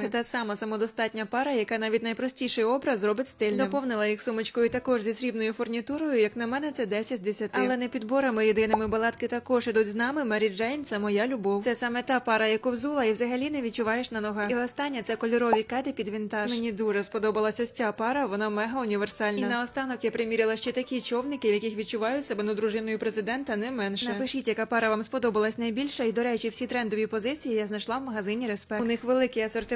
Це та сама самодостатня пара, яка навіть найпростіший образ зробить стильним. Доповнила їх сумочкою також зі срібною фурнітурою. Як на мене, це 10 з 10. Але не підборами єдиними балатки також ідуть з нами. Мері Джейн це моя любов. Це саме та пара, яку взула, і взагалі не відчуваєш на ногах. І остання це кольорові кеди під вінтаж. Мені дуже сподобалась ось ця пара. Вона мега універсальна. І наостанок я приміряла ще такі човники, в яких відчуваю себе ну дружиною президента, не менше. Напишіть, яка пара вам сподобалась найбільше. І до речі, всі трендові позиції я знайшла в магазині Респект. У них великий асортимент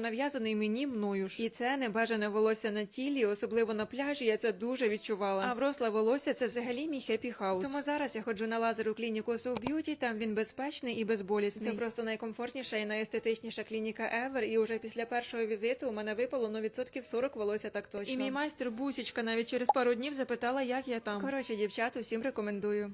нав'язаний мені мною ж. І це небажане волосся на тілі, особливо на пляжі. Я це дуже відчувала. А вросле волосся це взагалі мій хеппі хаус. Тому зараз я ходжу на лазеру клініку So Beauty, Там він безпечний і безболісний. Це просто найкомфортніша і найестетичніша клініка ever. І уже після першого візиту у мене випало ну відсотків 40 волосся так точно. І мій майстер Бусічка навіть через пару днів запитала, як я там. Коротше, дівчата, всім рекомендую.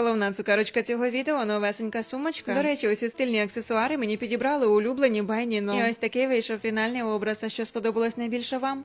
головна цукарочка цього відео новесенька сумочка. До речі, усі стильні аксесуари мені підібрали улюблені байні. но. І ось такий вийшов фінальний образ. А що сподобалось найбільше вам?